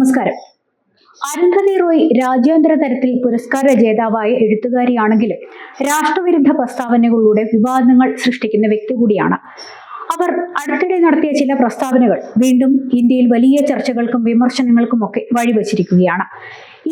നമസ്കാരം. അരുന്ധതി റോയ് രാജ്യാന്തര തലത്തിൽ പുരസ്കാര ജേതാവായ എഴുത്തുകാരിയാണെങ്കിലും രാഷ്ട്രവിരുദ്ധ പ്രസ്താവനകളിലൂടെ വിവാദങ്ങൾ സൃഷ്ടിക്കുന്ന വ്യക്തി കൂടിയാണ്. അവർ അടുത്തിടെ നടത്തിയ ചില പ്രസ്താവനകൾ വീണ്ടും ഇന്ത്യയിൽ വലിയ ചർച്ചകൾക്കും വിമർശനങ്ങൾക്കും ഒക്കെ വഴിവെച്ചിരിക്കുകയാണ്.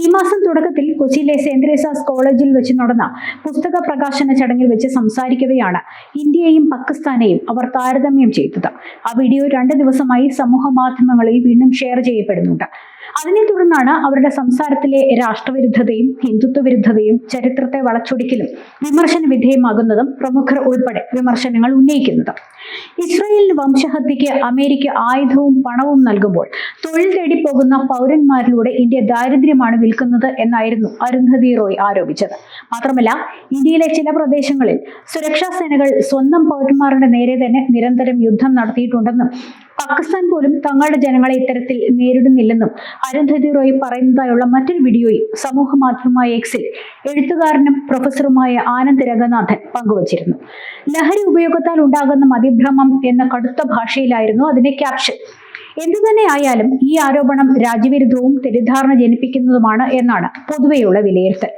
ഈ മാസം തുടക്കത്തിൽ കൊച്ചിയിലെ സെന്റ് തെരേസാസ് കോളേജിൽ വെച്ച് നടന്ന പുസ്തക പ്രകാശന ചടങ്ങിൽ വെച്ച് സംസാരിക്കവെയാണ് ഇന്ത്യയെയും പാകിസ്ഥാനെയും അവർ താരതമ്യം ചെയ്തത്. ആ വീഡിയോ രണ്ട് ദിവസമായി സമൂഹ മാധ്യമങ്ങളിൽ വീണ്ടും ഷെയർ ചെയ്യപ്പെടുന്നുണ്ട്. അതിനെ തുടർന്നാണ് അവരുടെ സംസാരത്തിലെ രാഷ്ട്രവിരുദ്ധതയും ഹിന്ദുത്വ വിരുദ്ധതയും ചരിത്രത്തെ വളച്ചൊടിക്കലും വിമർശന വിധേയമാകുന്നതും പ്രമുഖർ ഉൾപ്പെടെ വിമർശനങ്ങൾ ഉന്നയിക്കുന്നത്. ഇസ്രയേലിന് വംശഹത്യക്ക് അമേരിക്ക ആയുധവും പണവും നൽകുമ്പോൾ തൊഴിൽ തേടി പോകുന്ന പൗരന്മാരിലൂടെ ഇന്ത്യ ദാരിദ്ര്യമാണ് വിൽക്കുന്നത് എന്നായിരുന്നു അരുന്ധതി റോയ് ആരോപിച്ചത്. മാത്രമല്ല ഇന്ത്യയിലെ ചില പ്രദേശങ്ങളിൽ സുരക്ഷാ സേനകൾ സ്വന്തം പൗരന്മാരുടെ നേരെ തന്നെ നിരന്തരം യുദ്ധം നടത്തിയിട്ടുണ്ടെന്നും പാകിസ്ഥാൻ പോലും തങ്ങളുടെ ജനങ്ങളെ ഇത്തരത്തിൽ നേരിടുന്നില്ലെന്നും അരുന്ധതി റോയ് പറയുന്നതായുള്ള മറ്റൊരു വീഡിയോയും സമൂഹ മാധ്യമമായ എക്സിൽ എഴുത്തുകാരനും പ്രൊഫസറുമായ ആനന്ദ് രംഗനാഥൻ പങ്കുവച്ചിരുന്നു. ലഹരി ഉപയോഗത്താൽ ഉണ്ടാകുന്ന മതിഭ്രമം എന്ന കടുത്ത ഭാഷയിലായിരുന്നു അതിന്റെ ക്യാപ്ഷൻ. എന്തു തന്നെ ആയാലും ഈ ആരോപണം രാജ്യവിരുദ്ധവും തെറ്റിദ്ധാരണ ജനിപ്പിക്കുന്നതുമാണ് എന്നാണ് പൊതുവെയുള്ള വിലയിരുത്തൽ.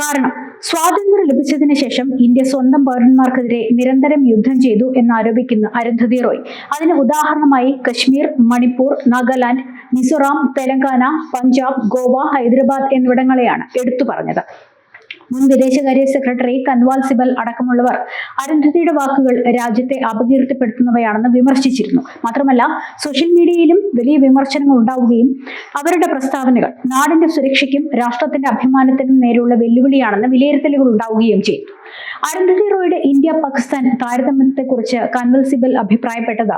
കാരണം സ്വാതന്ത്ര്യം ലഭിച്ചതിന് ശേഷം ഇന്ത്യ സ്വന്തം പൗരന്മാർക്കെതിരെ നിരന്തരം യുദ്ധം ചെയ്തു എന്നാരോപിക്കുന്ന അരുന്ധതി റോയ്. അതിന് ഉദാഹരണമായി കശ്മീർ മണിപ്പൂർ നാഗാലാൻഡ് മിസോറാം തെലങ്കാന പഞ്ചാബ് ഗോവ ഹൈദരാബാദ് എന്നിവിടങ്ങളെയാണ് എടുത്തു പറഞ്ഞത്. മുൻ വിദേശകാര്യ സെക്രട്ടറി കൻവാൽ സിബൽ അടക്കമുള്ളവർ അരുന്ധതിയുടെ വാക്കുകൾ രാജ്യത്തെ അപകീർത്തിപ്പെടുത്തുന്നവയാണെന്ന് വിമർശിച്ചിരുന്നു. മാത്രമല്ല സോഷ്യൽ മീഡിയയിലും വലിയ വിമർശനങ്ങൾ ഉണ്ടാവുകയും അവരുടെ പ്രസ്താവനകൾ നാടിന്റെ സുരക്ഷയ്ക്കും രാഷ്ട്രത്തിന്റെ അഭിമാനത്തിനും നേരെയുള്ള വെല്ലുവിളിയാണെന്ന് വിലയിരുത്തലുകൾ ഉണ്ടാവുകയും ചെയ്തു. അരുന്ധതി റോയുടെ ഇന്ത്യ പാകിസ്ഥാൻ താരതമ്യത്തെക്കുറിച്ച് കൻവൽ സിബൽ അഭിപ്രായപ്പെട്ടത്.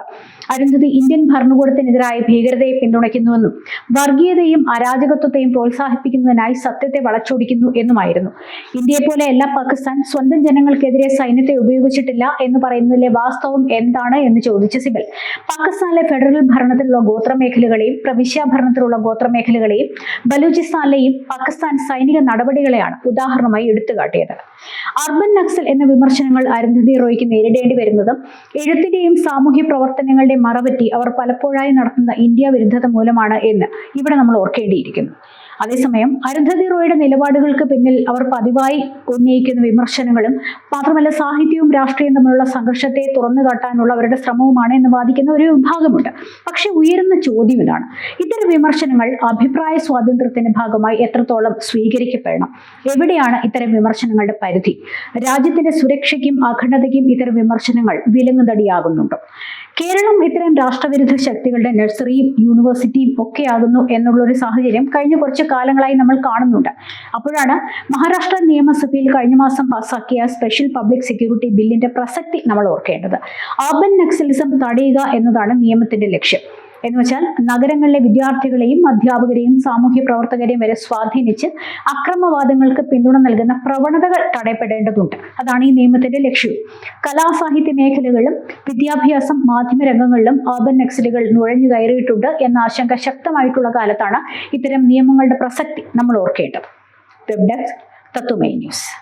അരുന്ധതി ഇന്ത്യൻ ഭരണകൂടത്തിനെതിരായ ഭീകരതയെ പിന്തുണയ്ക്കുന്നുവെന്നും വർഗീയതയും അരാജകത്വത്തെയും പ്രോത്സാഹിപ്പിക്കുന്നതിനായി സത്യത്തെ വളച്ചൊടിക്കുന്നു എന്നുമായിരുന്നു. ഇന്ത്യയെ പോലെ എല്ലാ പാകിസ്ഥാൻ സ്വന്തം ജനങ്ങൾക്കെതിരെ സൈന്യത്തെ ഉപയോഗിച്ചിട്ടില്ല എന്ന് പറയുന്നതിലെ വാസ്തവം എന്താണ് എന്ന് ചോദിച്ച സിബൽ. പാകിസ്ഥാനിലെ ഫെഡറൽ ഭരണത്തിലുള്ള ഗോത്രമേഖലകളെയും പ്രവിശ്യാ ഭരണത്തിലുള്ള ഗോത്രമേഖലകളെയും ബലൂചിസ്ഥാനിലെയും പാകിസ്ഥാൻ സൈനിക നടപടികളെയാണ് ഉദാഹരണമായി എടുത്തുകാട്ടിയത്. അർബൻ നക്സൽ എന്ന വിമർശനങ്ങൾ അരുന്ധതി റോയ്ക്ക് നേരിടേണ്ടി വരുന്നതും എഴുത്തിന്റെയും സാമൂഹ്യ പ്രവർത്തനങ്ങളുടെയും മറവറ്റി അവർ പലപ്പോഴായി നടത്തുന്ന ഇന്ത്യ വിരുദ്ധത മൂലമാണ് എന്ന് ഇവിടെ നമ്മൾ ഓർക്കേണ്ടിയിരിക്കുന്നു. അതേസമയം അരുന്ധതി റോയുടെ നിലപാടുകൾക്ക് പിന്നിൽ അവർ പതിവായി ഉന്നയിക്കുന്ന വിമർശനങ്ങളും മാത്രമല്ല സാഹിത്യവും രാഷ്ട്രീയവും തമ്മിലുള്ള സംഘർഷത്തെ തുറന്നു കാട്ടാനുള്ള അവരുടെ ശ്രമവുമാണ് എന്ന് വാദിക്കുന്ന ഒരു വിഭാഗമുണ്ട്. പക്ഷെ ഉയരുന്ന ചോദ്യം ഇതാണ്. ഇത്തരം വിമർശനങ്ങൾ അഭിപ്രായ സ്വാതന്ത്ര്യത്തിന്റെ ഭാഗമായി എത്രത്തോളം സ്വീകരിക്കപ്പെടണം? എവിടെയാണ് ഇത്തരം വിമർശനങ്ങളുടെ പരിധി? രാജ്യത്തിന്റെ സുരക്ഷയ്ക്കും അഖണ്ഡതയ്ക്കും ഇത്തരം വിമർശനങ്ങൾ വിലങ്ങുതടിയാകുന്നുണ്ടോ? കേരളം ഇത്തരം രാഷ്ട്രവിരുദ്ധ ശക്തികളുടെ നഴ്സറിയും യൂണിവേഴ്സിറ്റിയും ഒക്കെയാകുന്നു എന്നുള്ള ഒരു സാഹചര്യം കഴിഞ്ഞ കുറച്ച് കാലങ്ങളായി നമ്മൾ കാണുന്നുണ്ട്. അപ്പോഴാണ് മഹാരാഷ്ട്ര നിയമസഭയിൽ കഴിഞ്ഞ മാസം പാസാക്കിയ സ്പെഷ്യൽ പബ്ലിക് സെക്യൂരിറ്റി ബില്ലിന്റെ പ്രസക്തി നമ്മൾ ഓർക്കേണ്ടത്. അർബൻ നക്സലിസം തടയുക എന്നതാണ് നിയമത്തിന്റെ ലക്ഷ്യം. എന്ന് വെച്ചാൽ നഗരങ്ങളിലെ വിദ്യാർത്ഥികളെയും അധ്യാപകരെയും സാമൂഹ്യ പ്രവർത്തകരെയും വരെ സ്വാധീനിച്ച് അക്രമവാദങ്ങൾക്ക് പിന്തുണ നൽകുന്ന പ്രവണതകൾ തടയപ്പെടേണ്ടതുണ്ട്. അതാണ് ഈ നിയമത്തിന്റെ ലക്ഷ്യം. കലാസാഹിത്യ മേഖലകളിലും വിദ്യാഭ്യാസം മാധ്യമ രംഗങ്ങളിലും അർബൻ നക്സലുകൾ നുഴഞ്ഞു കയറിയിട്ടുണ്ട് എന്ന ആശങ്ക ശക്തമായിട്ടുള്ള കാലത്താണ് ഇത്തരം നിയമങ്ങളുടെ പ്രസക്തി നമ്മൾ ഓർക്കേണ്ടത്. വെബ് തത്വമൈ ന്യൂസ്